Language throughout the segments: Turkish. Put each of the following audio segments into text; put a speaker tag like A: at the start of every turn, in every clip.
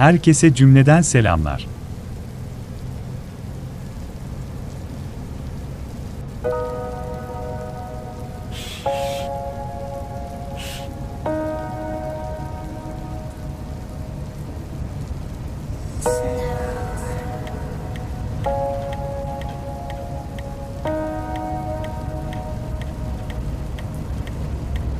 A: Herkese cümleden selamlar.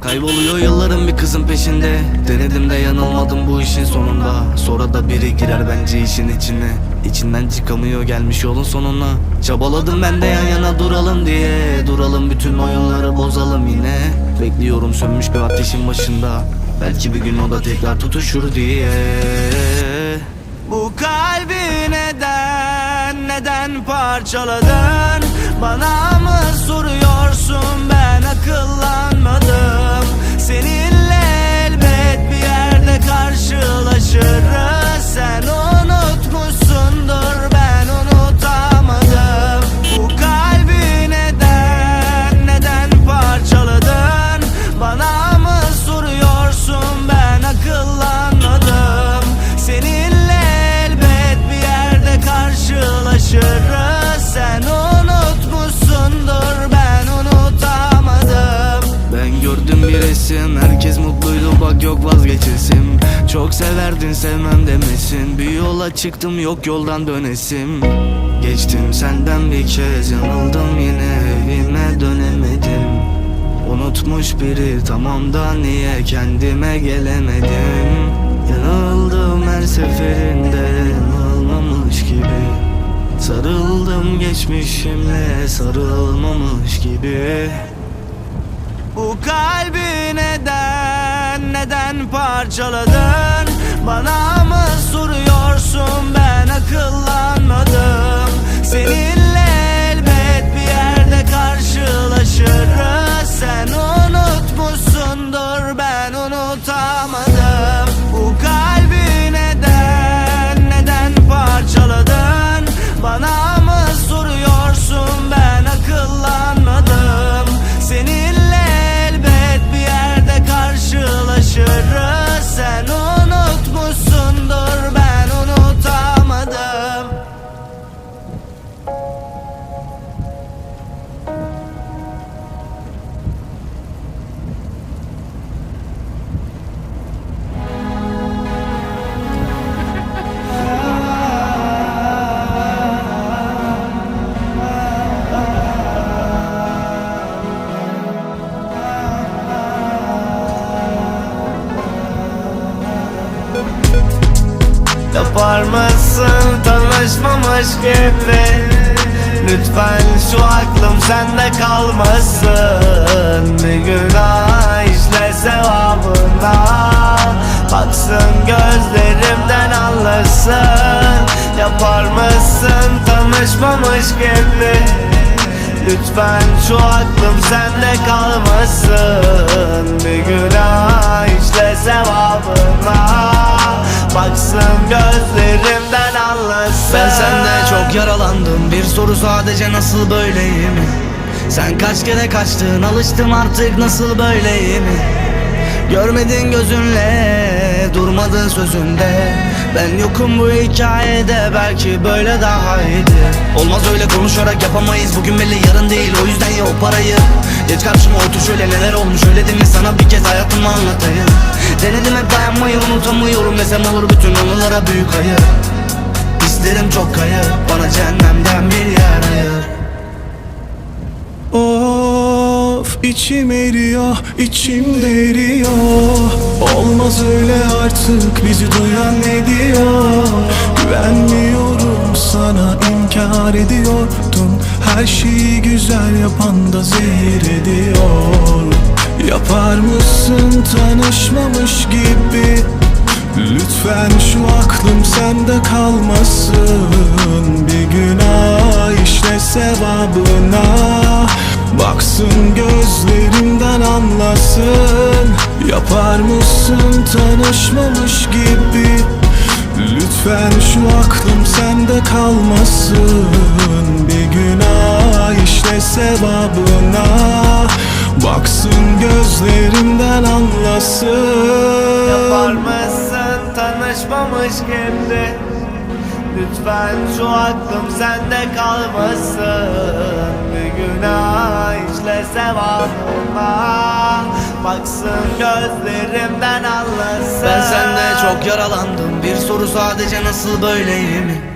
B: Kayboluyor yılların bir kızın peşinde Denedim de yanılmadım bu işin sonunda Sonra da biri girer bence işin içine. İçinden çıkamıyor gelmiş yolun sonuna. Çabaladım ben de yan yana duralım diye. Duralım bütün oyunları bozalım yine. Bekliyorum sönmüş bir ateşin başında. Belki bir gün o da tekrar tutuşur diye. Bu kalbi neden, neden parçaladın? Bana mı soruyorsun? Ben akıllanmadım. Seninle elbet bir yerde karşılaşırız Çok severdin sevmem demesin. Bir yola çıktım yok yoldan dönesim. Geçtim senden bir kez yanıldım yine evime dönemedim. Unutmuş biri tamam da niye kendime gelemedim? Yanıldım her seferinde yanılmamış gibi. Sarıldım geçmişimle sarılmamış gibi. Bu kalbi neden, neden parçaladın? Bana mı soruyorsun Yapar mısın? Tanışmamış gibi Lütfen şu aklım sende kalmasın. Bir günah işle sevabına. Baksın gözlerimden anlasın. Yapar mısın? Tanışmamış gibi Lütfen şu aklım sende kalmasın. Bir günah işle sevabına. Baksın gözlerimden anlasın. Ben sende çok yaralandım. Bir soru sadece nasıl böyleyim? Sen kaç kere kaçtın? Alıştım artık nasıl böyleyim? Görmedin gözünle Durmadın sözünde Ben yokum bu hikayede Belki böyle daha iyiydi. Olmaz öyle konuşarak yapamayız. Bugün belli yarın değil. O yüzden ye o parayı. Geç karşıma otur şöyle neler olmuş Öyle değil mi? Sana bir kez hayatımı anlatayım. Denedim hep dayanmayı unutamıyorum Desem olur bütün anılara büyük hayır İsterim çok kayıp Bana cehennemden bir yer ayır
C: Of içim eriyor, içimde eriyor Olmaz öyle artık bizi duyan ne diyor? Güvenmiyorum sana inkar ediyordum. Her şeyi güzel yapan da zehir ediyor. Yapar mısın tanışmamış gibi? Lütfen şu aklım sende kalmasın. Bir günah işle sevabına Baksın gözlerimden anlasın. Yapar mısın tanışmamış gibi? Lütfen şu aklım sende kalmasın. Bir günah işle sevabına. Baksın gözlerimden anlasın.
D: Yapar mısın tanışmamış gibi Lütfen şu aklım sende kalmasın. Bir günah işle sevabıma. Baksın gözlerimden anlasın.
B: Ben sende çok yaralandım. Bir soru sadece nasıl böyleyim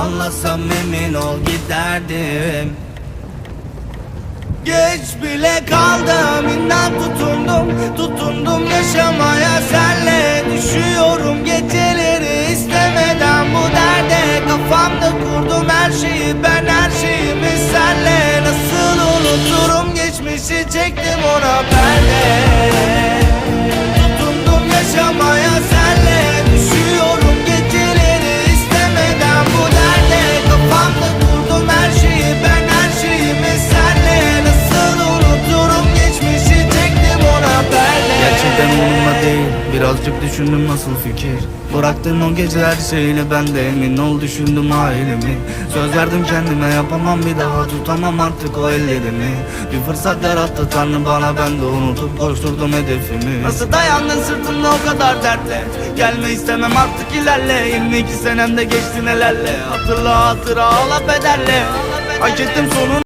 B: Anlasam emin ol giderdim.
D: Geç bile kaldım inan tutundum Tutundum yaşamaya. Senle Düşüyorum geceleri istemeden. Bu derde Kafamda kurdum her şeyi ben her şeyimi. Senle Nasıl unuturum geçmişi çektim ona. Perde
B: düşündüm nasıl fikir? Bıraktın o gece her şeyle ben de emin ol düşündüm ailemi. Söz verdim kendime yapamam bir daha tutamam artık o ellerimi. Bir fırsat yarattı tanrı bana ben de unutup koşturdum hedefimi.
D: Nasıl dayandın sırtımda o kadar dertle? Gelme istemem artık ilerle. 22 senemde geçti nelerle? Hatırla hatıra ağla bedelle Hak ettim sonun